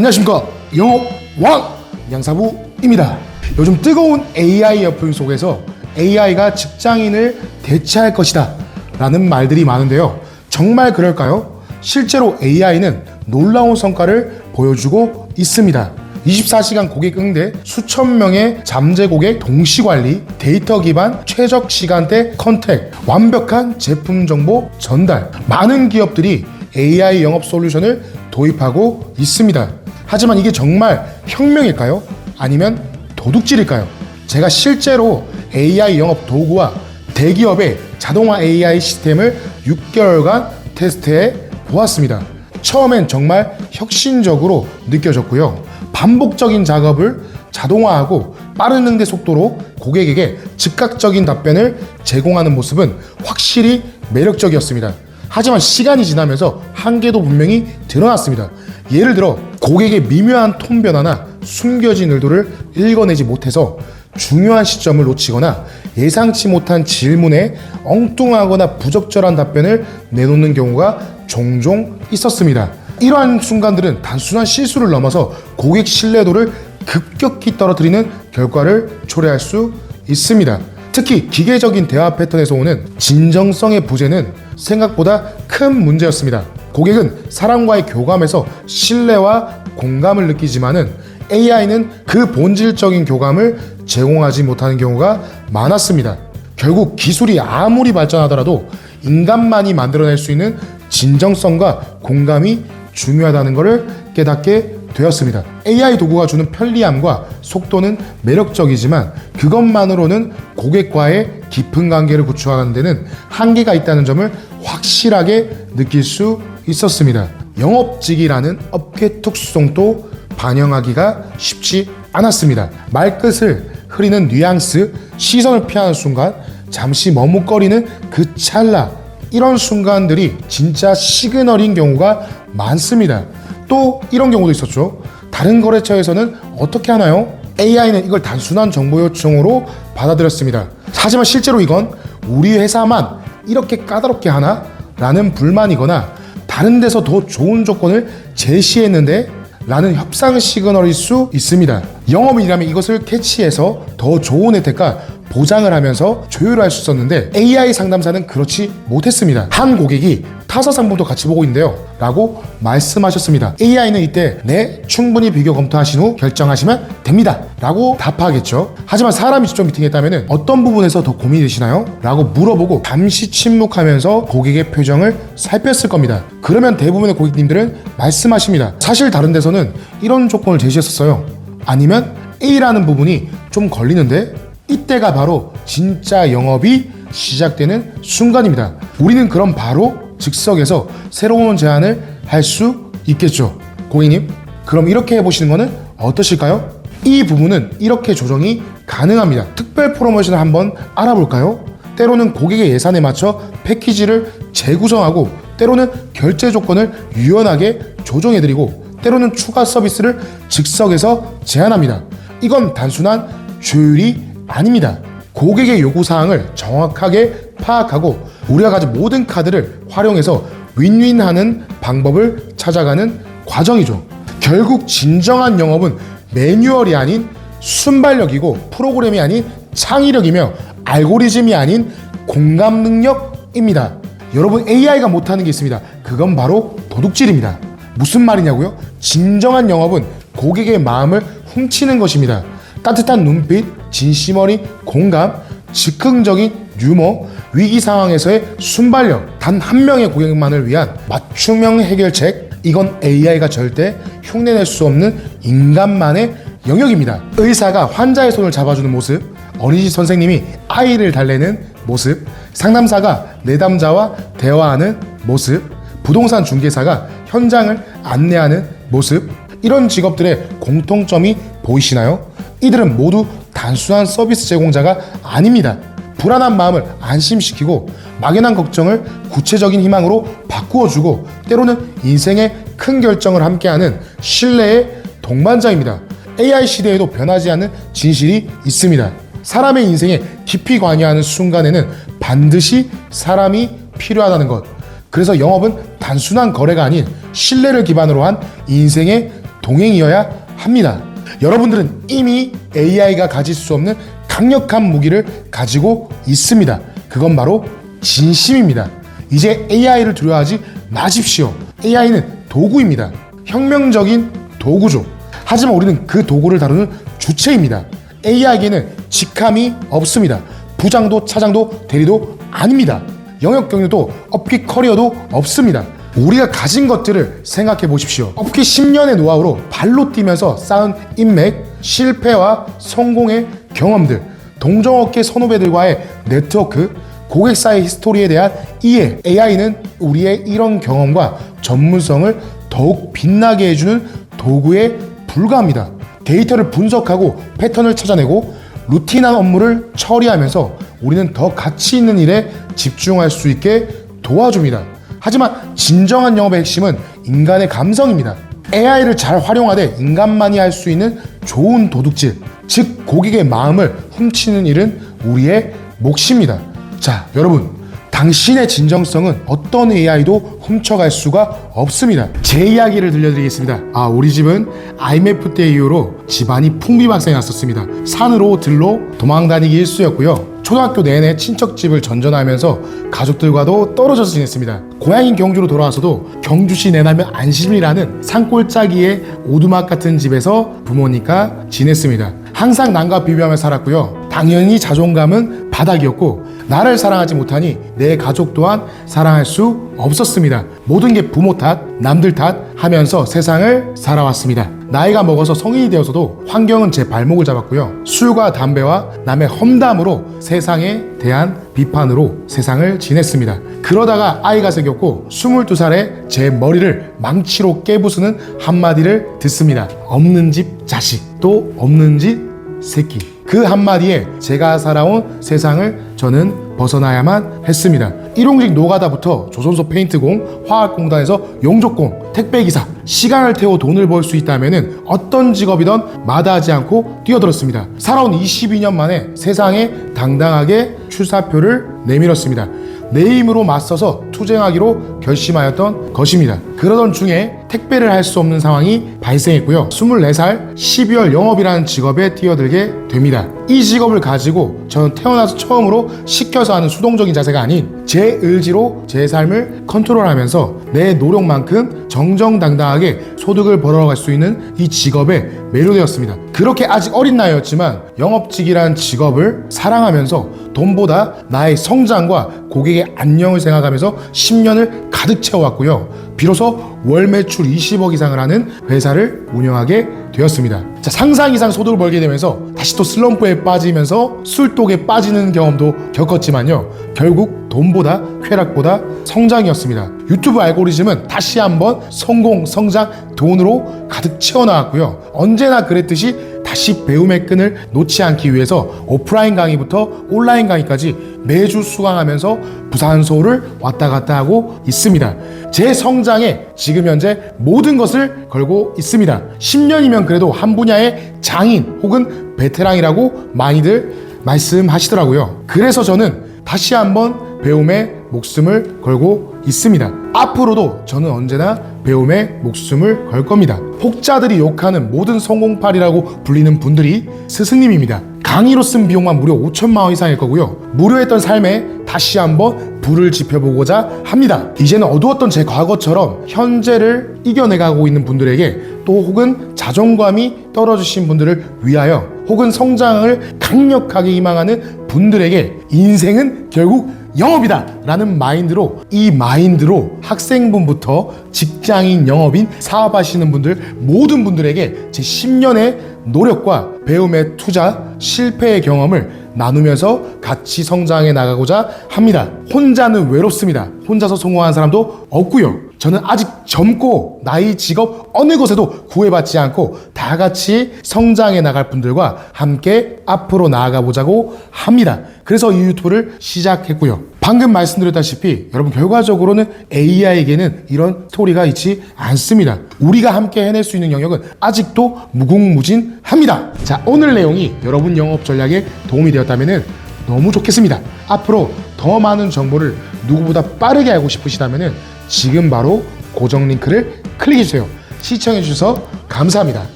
안녕하십니까 영업 왕 양사부입니다. 요즘 뜨거운 AI 여풍 속에서 AI가 직장인을 대체할 것이다 라는 말들이 많은데요. 정말 그럴까요? 실제로 AI는 놀라운 성과를 보여주고 있습니다. 24시간 고객 응대, 수천 명의 잠재 고객 동시 관리, 데이터 기반 최적 시간대 컨택, 완벽한 제품 정보 전달. 많은 기업들이 AI 영업 솔루션을 도입하고 있습니다. 하지만 이게 정말 혁명일까요? 아니면 도둑질일까요? 제가 실제로 AI 영업 도구와 대기업의 자동화 AI 시스템을 6개월간 테스트해 보았습니다. 처음엔 정말 혁신적으로 느껴졌고요. 반복적인 작업을 자동화하고 빠른 응대 속도로 고객에게 즉각적인 답변을 제공하는 모습은 확실히 매력적이었습니다. 하지만 시간이 지나면서 한계도 분명히 드러났습니다. 예를 들어 고객의 미묘한 톤 변화나 숨겨진 의도를 읽어내지 못해서 중요한 시점을 놓치거나 예상치 못한 질문에 엉뚱하거나 부적절한 답변을 내놓는 경우가 종종 있었습니다. 이러한 순간들은 단순한 실수를 넘어서 고객 신뢰도를 급격히 떨어뜨리는 결과를 초래할 수 있습니다. 특히 기계적인 대화 패턴에서 오는 진정성의 부재는 생각보다 큰 문제였습니다. 고객은 사람과의 교감에서 신뢰와 공감을 느끼지만은 AI는 그 본질적인 교감을 제공하지 못하는 경우가 많았습니다. 결국 기술이 아무리 발전하더라도 인간만이 만들어낼 수 있는 진정성과 공감이 중요하다는 것을 깨닫게 되었습니다. AI 도구가 주는 편리함과 속도는 매력적이지만 그것만으로는 고객과의 깊은 관계를 구축하는 데는 한계가 있다는 점을 확실하게 느낄 수 있었습니다. 영업직이라는 업계 특수성도 반영하기가 쉽지 않았습니다. 말끝을 흐리는 뉘앙스, 시선을 피하는 순간, 잠시 머뭇거리는 그 찰나, 이런 순간들이 진짜 시그널인 경우가 많습니다. 또 이런 경우도 있었죠. 다른 거래처에서는 어떻게 하나요? AI는 이걸 단순한 정보 요청으로 받아들였습니다. 하지만 실제로 이건 우리 회사만 이렇게 까다롭게 하나? 라는 불만이거나 다른 데서 더 좋은 조건을 제시했는데 라는 협상 시그널일 수 있습니다. 영업인이라면 이것을 캐치해서 더 좋은 혜택과 보장을 하면서 조율할 수 있었는데 AI 상담사는 그렇지 못했습니다. 한 고객이 타사 상품도 같이 보고 있는데요. 라고 말씀하셨습니다. AI는 이때 네, 충분히 비교 검토하신 후 결정하시면 됩니다. 라고 답하겠죠. 하지만 사람이 직접 미팅했다면 어떤 부분에서 더 고민이 되시나요? 라고 물어보고 잠시 침묵하면서 고객의 표정을 살폈을 겁니다. 그러면 대부분의 고객님들은 말씀하십니다. 사실 다른 데서는 이런 조건을 제시했었어요. 아니면 A라는 부분이 좀 걸리는데 이때가 바로 진짜 영업이 시작되는 순간입니다. 우리는 그럼 바로 즉석에서 새로운 제안을 할 수 있겠죠. 고객님, 그럼 이렇게 해보시는 것은 어떠실까요? 이 부분은 이렇게 조정이 가능합니다. 특별 프로모션을 한번 알아볼까요? 때로는 고객의 예산에 맞춰 패키지를 재구성하고 때로는 결제 조건을 유연하게 조정해드리고 때로는 추가 서비스를 즉석에서 제안합니다. 이건 단순한 조율이 아닙니다. 고객의 요구사항을 정확하게 파악하고 우리가 가진 모든 카드를 활용해서 윈윈하는 방법을 찾아가는 과정이죠. 결국 진정한 영업은 매뉴얼이 아닌 순발력이고 프로그램이 아닌 창의력이며 알고리즘이 아닌 공감 능력입니다. 여러분 AI가 못하는 게 있습니다. 그건 바로 도둑질입니다. 무슨 말이냐고요? 진정한 영업은 고객의 마음을 훔치는 것입니다. 따뜻한 눈빛, 진심 어린 공감, 즉흥적인 유머, 위기 상황에서의 순발력, 단 한 명의 고객만을 위한 맞춤형 해결책, 이건 AI가 절대 흉내낼 수 없는 인간만의 영역입니다. 의사가 환자의 손을 잡아주는 모습, 어린이집 선생님이 아이를 달래는 모습, 상담사가 내담자와 대화하는 모습, 부동산 중개사가 현장을 안내하는 모습, 이런 직업들의 공통점이 보이시나요? 이들은 모두 단순한 서비스 제공자가 아닙니다. 불안한 마음을 안심시키고 막연한 걱정을 구체적인 희망으로 바꾸어주고 때로는 인생의 큰 결정을 함께하는 신뢰의 동반자입니다. AI 시대에도 변하지 않는 진실이 있습니다. 사람의 인생에 깊이 관여하는 순간에는 반드시 사람이 필요하다는 것. 그래서 영업은 단순한 거래가 아닌 신뢰를 기반으로 한 인생의 동행이어야 합니다. 여러분들은 이미 AI가 가질 수 없는 강력한 무기를 가지고 있습니다. 그건 바로 진심입니다. 이제 AI를 두려워하지 마십시오. AI는 도구입니다. 혁명적인 도구죠. 하지만 우리는 그 도구를 다루는 주체입니다. AI에게는 직함이 없습니다. 부장도 차장도 대리도 아닙니다. 영역 경력도 업계 커리어도 없습니다. 우리가 가진 것들을 생각해 보십시오. 업계 10년의 노하우로 발로 뛰면서 쌓은 인맥, 실패와 성공의 경험들, 동종업계 선후배들과의 네트워크, 고객사의 히스토리에 대한 이해, AI는 우리의 이런 경험과 전문성을 더욱 빛나게 해주는 도구에 불과합니다. 데이터를 분석하고 패턴을 찾아내고 루틴한 업무를 처리하면서 우리는 더 가치 있는 일에 집중할 수 있게 도와줍니다. 하지만 진정한 영업의 핵심은 인간의 감성입니다. AI를 잘 활용하되 인간만이 할 수 있는 좋은 도둑질, 즉 고객의 마음을 훔치는 일은 우리의 몫입니다. 자, 여러분. 당신의 진정성은 어떤 AI도 훔쳐갈 수가 없습니다. 제 이야기를 들려드리겠습니다. 아, 우리 집은 IMF 때 이후로 집안이 풍비박산이 났었습니다. 산으로 들로 도망다니기 일쑤였고요. 초등학교 내내 친척집을 전전하면서 가족들과도 떨어져 서 지냈습니다. 고향인 경주로 돌아와서도 경주시 내나면 안심이라는 산골짜기의 오두막 같은 집에서 부모님과 지냈습니다. 항상 남과 비교하며 살았고요. 당연히 자존감은 바닥이었고 나를 사랑하지 못하니 내 가족 또한 사랑할 수 없었습니다. 모든 게 부모 탓, 남들 탓 하면서 세상을 살아왔습니다. 나이가 먹어서 성인이 되어서도 환경은 제 발목을 잡았고요. 술과 담배와 남의 험담으로 세상에 대한 비판으로 세상을 지냈습니다. 그러다가 아이가 생겼고 22살에 제 머리를 망치로 깨부수는 한마디를 듣습니다. 없는 집 자식, 또 없는 집 새끼. 그 한마디에 제가 살아온 세상을 저는 벗어나야만 했습니다. 일용직 노가다부터 조선소 페인트공, 화학공단에서 용접공, 택배기사, 시간을 태워 돈을 벌 수 있다면 어떤 직업이든 마다하지 않고 뛰어들었습니다. 살아온 22년 만에 세상에 당당하게 출사표를 내밀었습니다. 내 힘으로 맞서서 투쟁하기로 결심하였던 것입니다. 그러던 중에 택배를 할 수 없는 상황이 발생했고요. 24살 12월 영업이라는 직업에 뛰어들게 됩니다. 이 직업을 가지고 저는 태어나서 처음으로 시켜서 하는 수동적인 자세가 아닌 제 의지로 제 삶을 컨트롤하면서 내 노력만큼 정정당당하게 소득을 벌어갈 수 있는 이 직업에 매료되었습니다. 그렇게 아직 어린 나이였지만 영업직이라는 직업을 사랑하면서 돈보다 나의 성장과 고객의 안녕을 생각하면서 10년을 가득 채워왔고요. 비로소 월 매출 20억 이상을 하는 회사를 운영하게 되었습니다. 자, 상상 이상 소득을 벌게 되면서 다시 또 슬럼프에 빠지면서 술독에 빠지는 경험도 겪었지만요. 결국 돈보다 쾌락보다 성장이었습니다. 유튜브 알고리즘은 다시 한번 성공, 성장, 돈으로 가득 채워나왔고요. 언제나 그랬듯이 다시 배움의 끈을 놓지 않기 위해서 오프라인 강의부터 온라인 강의까지 매주 수강하면서 부산 서울을 왔다 갔다 하고 있습니다. 제 성장에 지금 현재 모든 것을 걸고 있습니다. 10년이면 그래도 한 분야의 장인 혹은 베테랑이라고 많이들 말씀하시더라고요. 그래서 저는 다시 한번 배움에 목숨을 걸고 있습니다. 앞으로도 저는 언제나 배움에 목숨을 걸 겁니다. 혹자들이 욕하는 모든 성공팔이라고 불리는 분들이 스승님입니다. 강의로 쓴 비용만 무려 5천만 원 이상일 거고요. 무료했던 삶에 다시 한번 불을 지펴보고자 합니다. 이제는 어두웠던 제 과거처럼 현재를 이겨내가고 있는 분들에게 또 혹은 자존감이 떨어지신 분들을 위하여 혹은 성장을 강력하게 희망하는 분들에게 인생은 결국 영업이다 라는 마인드로 이 마인드로 학생분부터 직장인 영업인 사업하시는 분들 모든 분들에게 제 10년의 노력과 배움의 투자 실패의 경험을 나누면서 같이 성장해 나가고자 합니다. 혼자는 외롭습니다. 혼자서 성공한 사람도 없고요 저는 아직 젊고 나이 직업 어느 곳에도 구애받지 않고 다 같이 성장해 나갈 분들과 함께 앞으로 나아가 보자고 합니다. 그래서 이 유튜브를 시작했고요. 방금 말씀드렸다시피 여러분 결과적으로는 AI에게는 이런 스토리가 있지 않습니다. 우리가 함께 해낼 수 있는 영역은 아직도 무궁무진합니다. 자, 오늘 내용이 여러분 영업 전략에 도움이 되었다면 너무 좋겠습니다. 앞으로 더 많은 정보를 누구보다 빠르게 알고 싶으시다면 지금 바로 고정 링크를 클릭해 주세요. 시청해 주셔서 감사합니다.